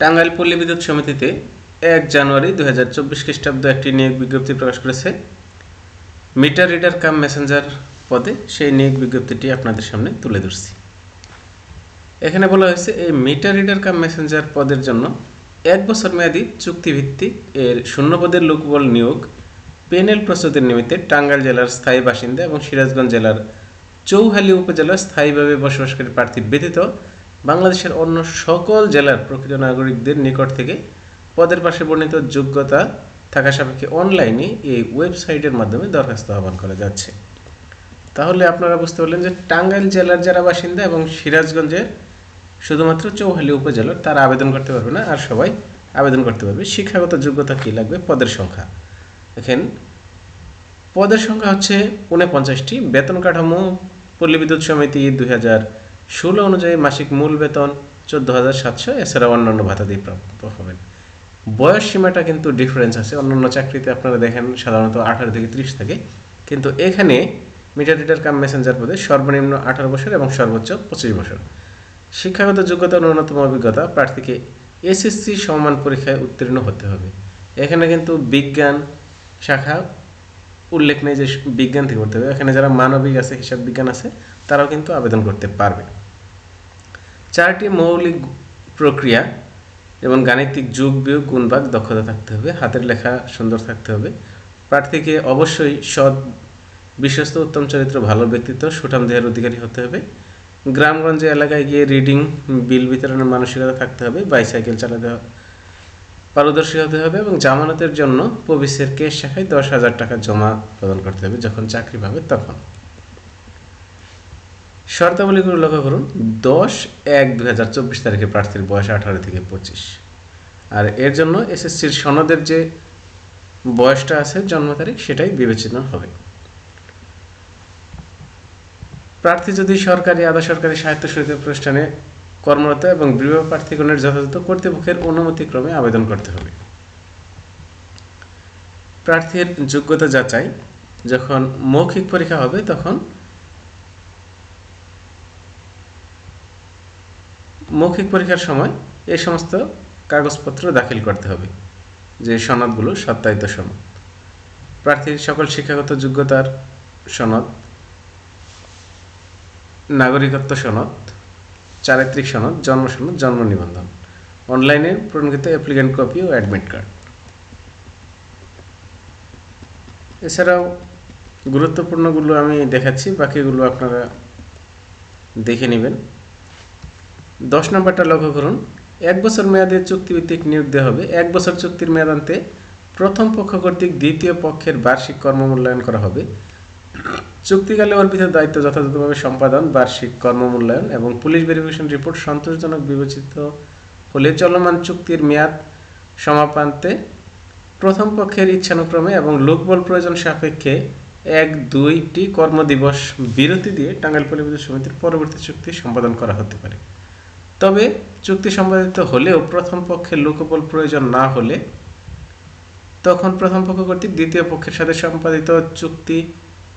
টাঙ্গাইল পল্লী বিদ্যুৎ সমিতিতে এক জানুয়ারি দু হাজার চব্বিশ খ্রিস্টাব্দ একটি নিয়োগ বিজ্ঞপ্তি প্রকাশ করেছে। মিটার রিডার কাম মেসেঞ্জার পদে সেই নিয়োগ বিজ্ঞপ্তিটি আপনাদের সামনে তুলে ধরছি। এখানে বলা হয়েছে, এই মিটার রিডার কাম মেসেঞ্জার পদের জন্য এক বছর মেয়াদী চুক্তিভিত্তিক এর শূন্য পদের লোকবল নিয়োগ পেনেল প্রস্তুতির নিমিত্তে টাঙ্গাইল জেলার স্থায়ী বাসিন্দা এবং সিরাজগঞ্জ জেলার চৌহালি উপজেলার স্থায়ীভাবে বসবাসকারী প্রার্থী ব্যতীত বাংলাদেশের অন্য সকল জেলার প্রকৃত নাগরিকদের নিকট থেকে পদের পাশে বর্ণিত যোগ্যতা থাকা সাপেক্ষে অনলাইনে এই ওয়েবসাইটের মাধ্যমে দরখাস্ত আহ্বান করা যাচ্ছে। তাহলে আপনারা বুঝতে পারলেন যে টাঙ্গাইল জেলার যারা বাসিন্দা এবং সিরাজগঞ্জের শুধুমাত্র চৌহালি উপজেলার, তারা আবেদন করতে পারবে না আর সবাই আবেদন করতে পারবে। শিক্ষাগত যোগ্যতা কী লাগবে? পদের সংখ্যা। দেখেন, পদের সংখ্যা হচ্ছে উনপঞ্চাশটি। বেতন কাঠামো, পল্লী বিদ্যুৎ সমিতি দুই হাজার ষোলো অনুযায়ী মাসিক মূল বেতন, চোদ্দ হাজার সাতশো, এছাড়া অন্যান্য ভাতা দিয়ে প্রাপ্ত হবেন। বয়স সীমাটা কিন্তু ডিফারেন্স আছে। অন্যান্য চাকরিতে আপনারা দেখেন সাধারণত আঠারো থেকে ত্রিশ থাকে। কিন্তু এখানে মিটার রিডার কাম মেসেঞ্জার পদে সর্বনিম্ন আঠারো বছর এবং সর্বোচ্চ পঁচিশ বছর। শিক্ষাগত যোগ্যতা ন্যূনতম অভিজ্ঞতা প্রার্থীকে এসএসসি সমান পরীক্ষায় উত্তীর্ণ হতে হবে। এখানে কিন্তু বিজ্ঞান শাখা উল্লেখ নেই যে বিজ্ঞান থেকে করতে হবে। এখানে যারা মানবিক আছে, হিসাব বিজ্ঞান আছে, তারাও কিন্তু আবেদন করতে পারবে। চারটি মৌলিক প্রক্রিয়া যেমন গাণিতিক যোগ বিয়োগ গুণবাগ দক্ষতা থাকতে হবে, হাতের লেখা সুন্দর থাকতে হবে। প্রার্থীকে অবশ্যই সৎ, বিশ্বস্ত, উত্তম চরিত্র, ভালো ব্যক্তিত্ব, সুঠাম দেহের অধিকারী হতে হবে। গ্রামগঞ্জে এলাকায় গিয়ে রিডিং, বিল বিতরণের মানসিকতা থাকতে হবে, বাইসাইকেল চালাতে পারদর্শী হতে হবে এবং জামানতের জন্য পবিসের কেস শাখায় দশ হাজার টাকা জমা প্রদান করতে হবে যখন চাকরি পাবে তখন। শর্তাবলীগুলো লক্ষ্য করুন, দশ এক দু হাজার চব্বিশ তারিখে প্রার্থীর বয়স আঠারো থেকে পঁচিশ। আর এর জন্য এসএসসির সনদের যে বয়সটা আছে, জন্ম তারিখ, সেটাই বিবেচনা হবে। প্রার্থী যদি সরকারি, আধা সরকারি সাহিত্য স্বায়ত্তশাসিত প্রতিষ্ঠানে কর্মরত এবং বিবাহ প্রার্থীগণের যথাযথ কর্তৃপক্ষের অনুমতিক্রমে আবেদন করতে হবে। প্রার্থীর যোগ্যতা যাচাই, যখন মৌখিক পরীক্ষা হবে, তখন মৌখিক পরীক্ষার সময় এই সমস্ত কাগজপত্র দাখিল করতে হবে, যে সনদগুলো সত্যায়িত সনদ। প্রার্থীর সকল শিক্ষাগত যোগ্যতার সনদ, নাগরিকত্ব সনদ, চারিত্রিক সনদ, জন্ম সনদ, জন্ম নিবন্ধন। অনলাইনে প্রণীত অ্যাপ্লিকেন্ট কপি ও অ্যাডমিট কার্ড। এছাড়াও গুরুত্বপূর্ণগুলো আমি দেখাচ্ছি, বাকিগুলো আপনারা দেখে নেবেন। দশ নম্বরটা লক্ষ্য করুন। এক বছর মেয়াদের চুক্তিভিত্তিক নিয়োগ দেওয়া হবে। এক বছর চুক্তির মেয়াদান্তে প্রথম পক্ষ কর্তৃক দ্বিতীয় পক্ষের বার্ষিক কর্মমূল্যায়ন করা হবে। চুক্তিকালে অর্পিত দায়িত্ব যথাযথভাবে সম্পাদন, বার্ষিক কর্মমূল্যায়ন এবং পুলিশ ভেরিফিকেশন রিপোর্ট সন্তোষজনক বিবেচিত হলে চলমান চুক্তির মেয়াদ সমাপান্তে প্রথম পক্ষের ইচ্ছানুক্রমে এবং লোকবল প্রয়োজন সাপেক্ষে এক, দুইটি কর্মদিবস বিরতি দিয়ে টাঙ্গাইল পরিবেশ সমিতির পরবর্তী চুক্তি সম্পাদন করা হতে পারে। তবে চুক্তি সম্পাদিত হলেও প্রথম পক্ষের লোকবল প্রয়োজন না হলে তখন প্রথম পক্ষ কর্তৃক দ্বিতীয় পক্ষের সাথে সম্পাদিত চুক্তি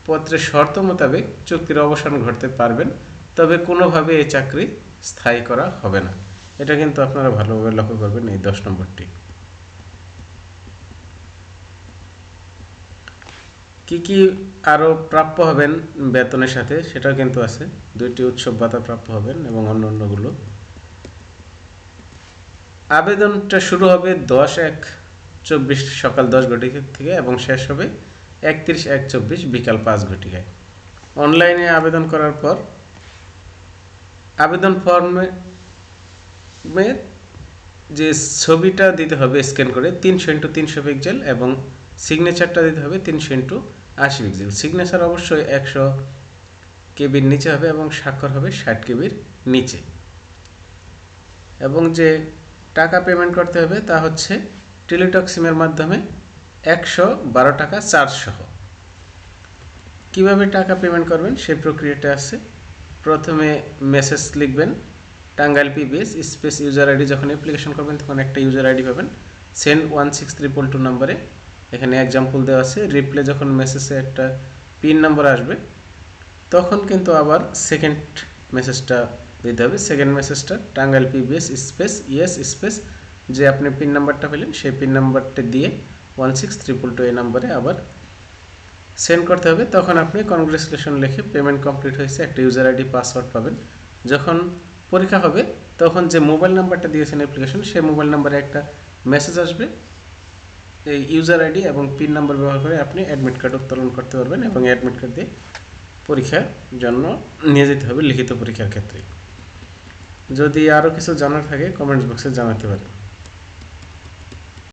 পত্রের শর্ত মোতাবেক চুক্তির অবসান ঘটতে পারবেন, তবে কোনোভাবে এই চাকরি স্থায়ী করা হবে না। এটা কিন্তু আপনারা ভালোভাবে লক্ষ্য করবেন এই দশ নম্বরটি। কি কি আরও প্রাপ্য হবেন বেতনের সাথে, সেটাও কিন্তু আছে। দুইটি উৎসব ভাতা প্রাপ্য হবেন এবং অন্য অন্যগুলো আবেদনটা শুরু হবে দশ এক চব্বিশ সকাল দশ ঘটিকা থেকে এবং শেষ হবে একত্রিশ এক চব্বিশ বিকাল পাঁচ ঘটিকায় অনলাইনে আবেদন করার পর আবেদন ফর্মে যে ছবিটা দিতে হবে স্ক্যান করে তিনশো ইন্টু তিনশো পিক্সেল এবং সিগনেচারটা দিতে হবে তিনশো ইন্টু আশি পিক্সেল। সিগনেচার অবশ্যই একশো কেবির নিচে হবে এবং স্বাক্ষর হবে ষাট কেবির নিচে। এবং যে টাকা পেমেন্ট করতে হবে তা হচ্ছে টেলিটক সিমের মাধ্যমে একশো বারো টাকা চার্জ সহ কীভাবে টাকা পেমেন্ট করবেন? সেই প্রক্রিয়াটা আছে। প্রথমে মেসেজ লিখবেন, Tangail PBS space user ID যখন অ্যাপ্লিকেশন করবেন, তখন একটা ইউজার আইডি পাবেন। Send one six triple two নম্বরে। এখানে এক্সাম্পল দেওয়া আছে। রিপ্লে যখন মেসেজে একটা পিন নম্বর আসবে, তখন কিন্তু আবার সেকেন্ড মেসেজটা দিতে হবে। সেকেন্ড মেসেজটা Tangail PBS space yes space যে আপনি পিন নাম্বারটা পেলেন, সেই পিন নাম্বারটা দিয়ে ওয়ান সিক্স ট্রিপল টু এই নাম্বারে আবার সেন্ড করতে হবে। তখন আপনি কনগ্রেচুলেশন লিখে পেমেন্ট কমপ্লিট হয়েছে, একটা ইউজার আইডি পাসওয়ার্ড পাবেন। যখন পরীক্ষা হবে, তখন যে মোবাইল নাম্বারটা দিয়েছেন অ্যাপ্লিকেশন সেই মোবাইল নাম্বারে একটা মেসেজ আসবে। এই ইউজার আইডি এবং পিন নাম্বার ব্যবহার করে আপনি অ্যাডমিট কার্ড উত্তোলন করতে পারবেন এবং অ্যাডমিট কার্ড দিয়ে পরীক্ষার জন্য নিয়ে যেতে হবে লিখিত পরীক্ষার ক্ষেত্রে। যদি আরও কিছু জানার থাকে কমেন্টস বক্সে জানাতে পারেন।